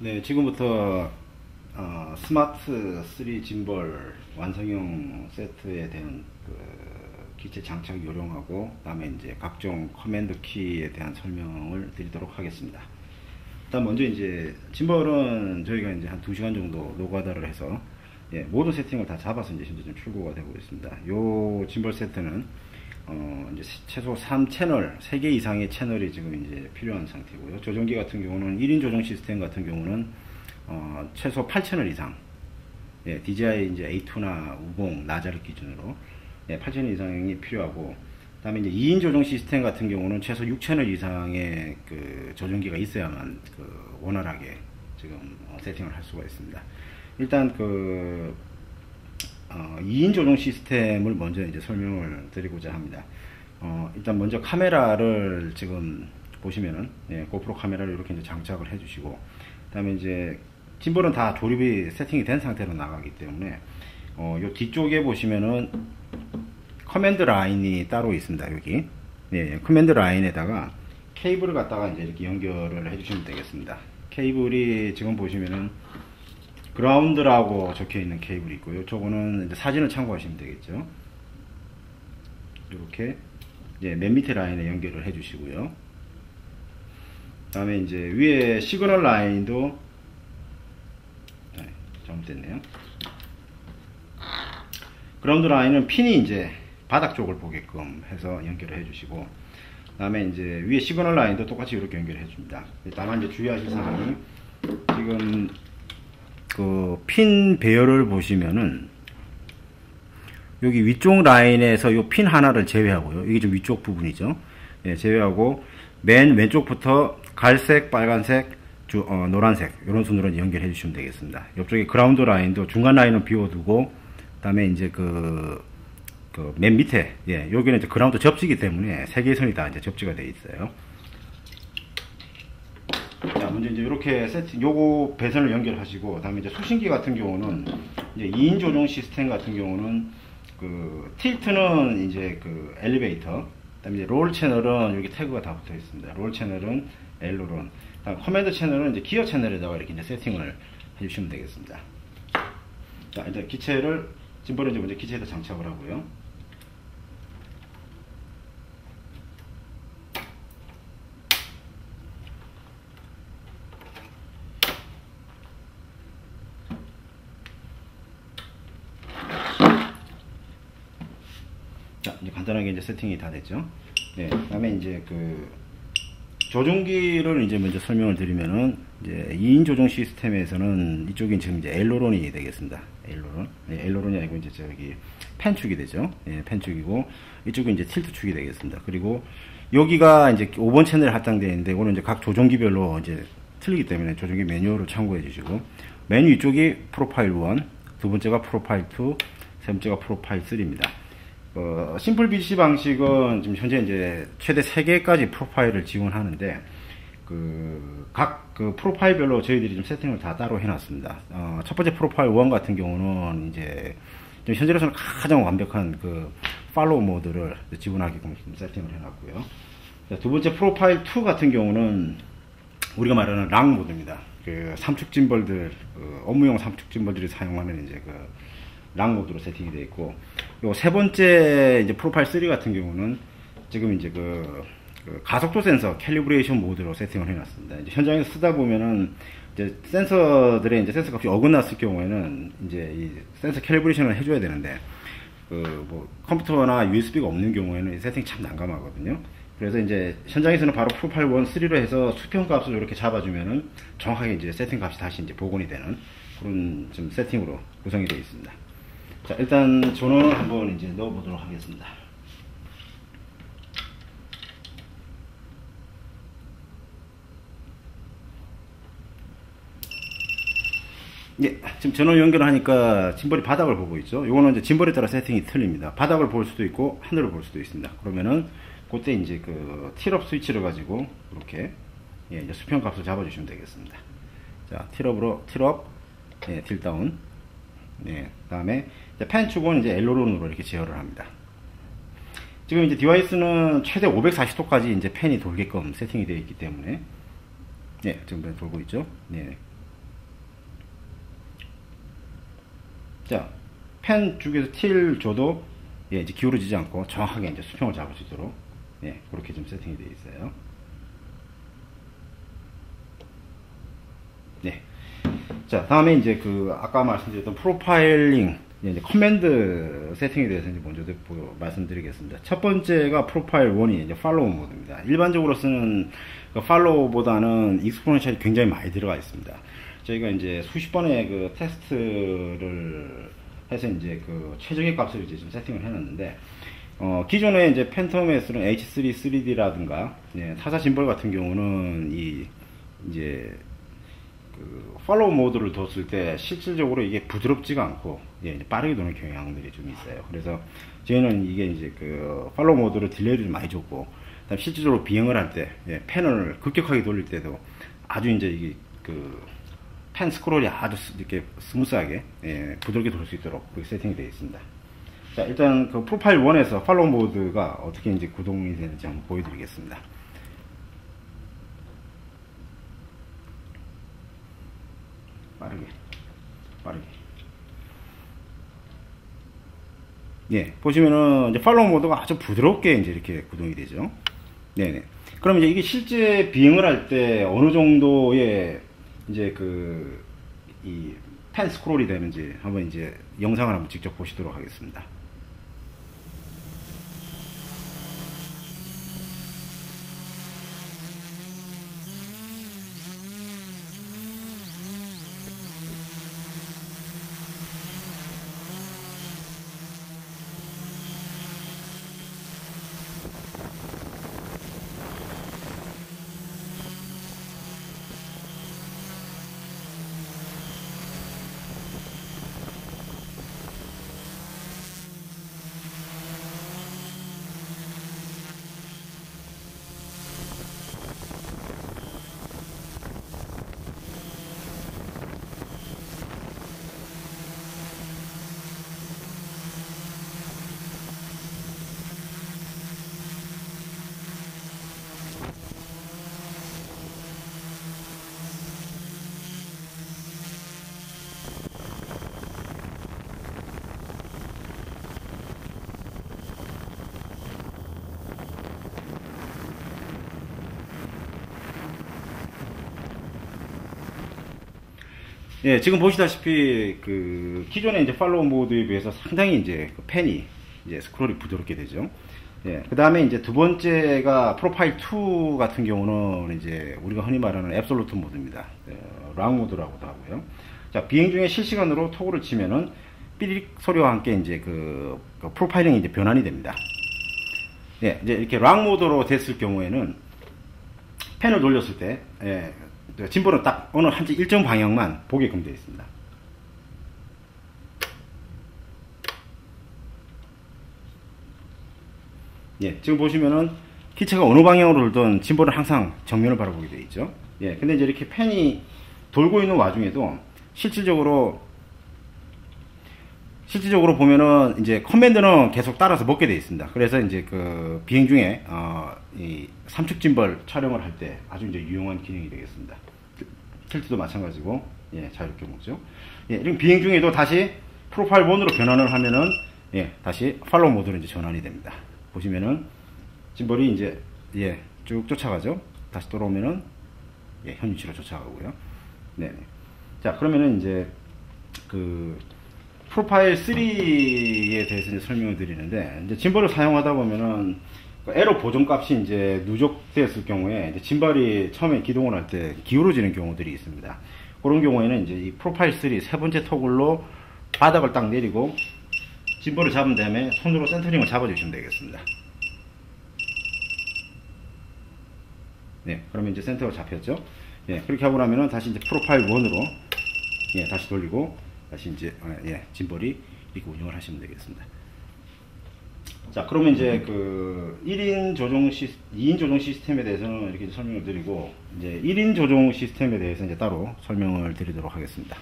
네, 지금부터 어, 스마트 3 짐벌 완성형 세트에 대한 그 기체 장착 요령하고 그다음에 이제 각종 커맨드 키에 대한 설명을 드리도록 하겠습니다. 일단 먼저 이제 짐벌은 저희가 이제 한 2시간 정도 노가다를 해서 예, 모든 세팅을 다 잡아서 이제 현재 좀 출고가 되고 있습니다. 요 짐벌 세트는 어, 이제 최소 3채널, 3개 이상의 채널이 지금 이제 필요한 상태고요. 조정기 같은 경우는 1인 조정 시스템 같은 경우는 어, 최소 8채널 이상. 예, DJI 이제 A2나 50, 나자를 기준으로 예, 8채널 이상이 필요하고 그다음에 이제 2인 조정 시스템 같은 경우는 최소 6채널 이상의 그 조정기가 있어야만 그 원활하게 지금 어, 세팅을 할 수가 있습니다. 일단 그 어, 2인 조정 시스템을 먼저 이제 설명을 드리고자 합니다. 어, 일단 먼저 카메라를 지금 보시면은 예, 고프로 카메라를 이렇게 이제 장착을 해주시고 그다음에 이제 짐볼은 다 조립이 세팅이 된 상태로 나가기 때문에 어, 요 뒤쪽에 보시면은 커맨드 라인이 따로 있습니다. 여기 예, 커맨드 라인에다가 케이블을 갖다가 이제 이렇게 연결을 해주시면 되겠습니다. 케이블이 지금 보시면은 그라운드라고 적혀 있는 케이블이 있고요. 저거는 이제 사진을 참고하시면 되겠죠. 이렇게 이제 맨 밑에 라인에 연결을 해 주시고요. 다음에 이제 위에 시그널 라인도 네, 잘못됐네요. 그라운드 라인은 핀이 이제 바닥 쪽을 보게끔 해서 연결을 해 주시고 다음에 이제 위에 시그널 라인도 똑같이 이렇게 연결해 줍니다. 다만 이제 주의하실 사항이 지금 그 핀 배열을 보시면은 여기 위쪽 라인에서 이 핀 하나를 제외하고요. 이게 좀 위쪽 부분이죠. 예, 제외하고 맨 왼쪽부터 갈색, 빨간색, 주, 어, 노란색 이런 순으로 연결해 주시면 되겠습니다. 옆쪽에 그라운드 라인도 중간 라인은 비워두고 그다음에 이제 그, 그 맨 밑에 예, 여기는 이제 그라운드 접지기 때문에 세 개의 선이 다 이제 접지가 되어 있어요. 자, 먼저 이제 이렇게 세트, 요거 배선을 연결하시고, 다음에 이제 수신기 같은 경우는, 이제 2인 조종 시스템 같은 경우는, 그, 틸트는 이제 그 엘리베이터, 그 다음에 이제 롤 채널은 여기 태그가 다 붙어 있습니다. 롤 채널은 엘로론, 다음 커맨드 채널은 이제 기어 채널에다가 이렇게 이제 세팅을 해주시면 되겠습니다. 자, 이제 기체를, 짐벌은 이제 먼저 기체에다 장착을 하고요. 자, 이제 간단하게 이제 세팅이 다 됐죠. 네, 그다음에 이제 그 조종기를 이제 먼저 설명을 드리면은 이제 2인 조종 시스템에서는 이쪽이 지금 이제 엘로론이 되겠습니다. 엘로론. 네, 엘로론이 아니고 이제 저기 펜축이 되죠. 예, 펜축이고 이쪽은 이제 틸트축이 되겠습니다. 그리고 여기가 이제 5번 채널에 할당되어 있는데 이거는 이제 각 조종기별로 이제 틀리기 때문에 조종기 매뉴얼을 참고해 주시고 맨 위쪽이 프로파일 1, 두 번째가 프로파일 2, 세 번째가 프로파일 3입니다. 어, 심플 BC 방식은 지금 현재 이제 최대 3개까지 프로파일을 지원하는데 그각그 프로파일별로 저희들이 좀 세팅을 다 따로 해놨습니다. 어, 첫 번째 프로파일 1 같은 경우는 이제 현재로서는 가장 완벽한 그 팔로우 모드를 지원하게끔 세팅을 해놨고요. 두 번째 프로파일 2 같은 경우는 우리가 말하는 랑 모드입니다. 그 삼축 짐벌들 그 업무용 삼축 짐벌들이 사용하는 이제 그 랑 모드로 세팅이 되어 있고 요 세 번째 이제 프로파일 3 같은 경우는 지금 이제 그, 그 가속도 센서 캘리브레이션 모드로 세팅을 해놨습니다. 이제 현장에서 쓰다 보면은 이제 센서들의 이제 센서 값이 어긋났을 경우에는 이제 이 센서 캘리브레이션을 해줘야 되는데 그 뭐 컴퓨터나 USB가 없는 경우에는 세팅이 참 난감하거든요. 그래서 이제 현장에서는 바로 프로파일 1, 3로 해서 수평 값을 이렇게 잡아주면은 정확하게 이제 세팅 값이 다시 이제 복원이 되는 그런 좀 세팅으로 구성이 되어 있습니다. 자, 일단 전원을 한번 이제 넣어보도록 하겠습니다. 예, 지금 전원 연결하니까 짐벌이 바닥을 보고 있죠. 이거는 이제 짐벌에 따라 세팅이 틀립니다. 바닥을 볼 수도 있고 하늘을 볼 수도 있습니다. 그러면은 그때 이제 그 틸업 스위치를 가지고 이렇게 예, 이제 수평 값을 잡아주시면 되겠습니다. 자, 틸업으로 틸업, 예, 딜 다운, 예, 그다음에 팬 축은 이제 엘로론으로 이렇게 제어를 합니다. 지금 이제 디바이스는 최대 540도까지 이제 팬이 돌게끔 세팅이 되어 있기 때문에 네, 지금 네, 돌고 있죠. 네. 자, 팬 쪽에서 틸 줘도 예, 이제 기울어지지 않고 정확하게 이제 수평을 잡을 수 있도록 예, 그렇게 좀 세팅이 되어 있어요. 네. 자, 다음에 이제 그 아까 말씀드렸던 프로파일링 이제 커맨드 세팅에 대해서 이제 먼저 말씀드리겠습니다. 첫 번째가 프로파일 1이 이제 팔로우 모드입니다. 일반적으로 쓰는 그 팔로우보다는 익스포넨셜이 굉장히 많이 들어가 있습니다. 저희가 이제 수십 번의 그 테스트를 해서 이제 그 최적의 값을 이제 좀 세팅을 해놨는데 어, 기존에 이제 팬텀에 쓰는 H3 3D라든가 예, 타사 짐벌 같은 경우는 이 이제 그 팔로우 모드를 뒀을 때 실질적으로 이게 부드럽지가 않고 예, 빠르게 도는 경향들이 좀 있어요. 그래서 저희는 이게 이제 그 팔로우 모드로 딜레이를 많이 줬고 그다음 실질적으로 비행을 할때 예, 펜을 급격하게 돌릴 때도 아주 이제 이게 그 펜 스크롤이 아주 이렇게 스무스하게 예, 부드럽게 돌 수 있도록 그렇게 세팅이 되어 있습니다. 자 일단 그 프로파일 1에서 팔로우 모드가 어떻게 이제 구동이 되는지 한번 보여드리겠습니다. 빠르게 빠르게 예 보시면은 이제 팔로우 모드가 아주 부드럽게 이제 이렇게 구동이 되죠. 네네. 그럼 이제 이게 실제 비행을 할 때 어느 정도의 이제 그 이 펜 스크롤이 되는지 한번 이제 영상을 한번 직접 보시도록 하겠습니다 예, 지금 보시다시피 그 기존의 이제 팔로우 모드에 비해서 상당히 이제 그 펜이 이제 스크롤이 부드럽게 되죠. 예, 그 다음에 이제 두 번째가 프로파일 2 같은 경우는 이제 우리가 흔히 말하는 앱솔루트 모드입니다. 예, 락 모드라고도 하고요. 자, 비행 중에 실시간으로 토구를 치면은 삐릭 소리와 함께 이제 그, 그 프로파일링이 이제 변환이 됩니다. 예, 이제 이렇게 락 모드로 됐을 경우에는 펜을 돌렸을 때, 예, 진보는 딱 어느 한 일정 방향만 보게끔 되어 있습니다. 예, 지금 보시면은 기체가 어느 방향으로 돌든 진보는 항상 정면을 바라보게 되어 있죠. 예, 근데 이제 이렇게 펜이 돌고 있는 와중에도 실질적으로 실질적으로 보면은 이제 커맨드는 계속 따라서 먹게 되어 있습니다. 그래서 이제 그 비행 중에 어, 이 삼축 짐벌 촬영을 할 때 아주 이제 유용한 기능이 되겠습니다. 틸트도 마찬가지고 예, 자유롭게 먹죠. 예, 이런 비행 중에도 다시 프로파일 1으로 변환을 하면은 예, 다시 팔로우 모드로 이제 전환이 됩니다. 보시면은 짐벌이 이제 예, 쭉 쫓아가죠. 다시 돌아오면은 예, 현 위치로 쫓아가고요. 네. 자, 그러면은 이제 그 프로파일 3에 대해서 이제 설명을 드리는데 이제 짐벌을 사용하다 보면은 그 에러 보존 값이 이제 누적되었을 경우에 이제 짐발이 처음에 기동을 할 때 기울어지는 경우들이 있습니다. 그런 경우에는 이제 이 프로파일 3 세 번째 토글로 바닥을 딱 내리고 짐벌을 잡은 다음에 손으로 센터링을 잡아주시면 되겠습니다. 네, 그러면 이제 센터가 잡혔죠. 예, 그렇게 하고 나면은 다시 이제 프로파일 1으로 예, 다시 돌리고 다시 이제 어, 예, 짐벌이 이렇게 운영을 하시면 되겠습니다. 자, 그러면 이제 그 1인 조종 시 2인 조종 시스템에 대해서는 이렇게 설명을 드리고 이제 1인 조종 시스템에 대해서 이제 따로 설명을 드리도록 하겠습니다.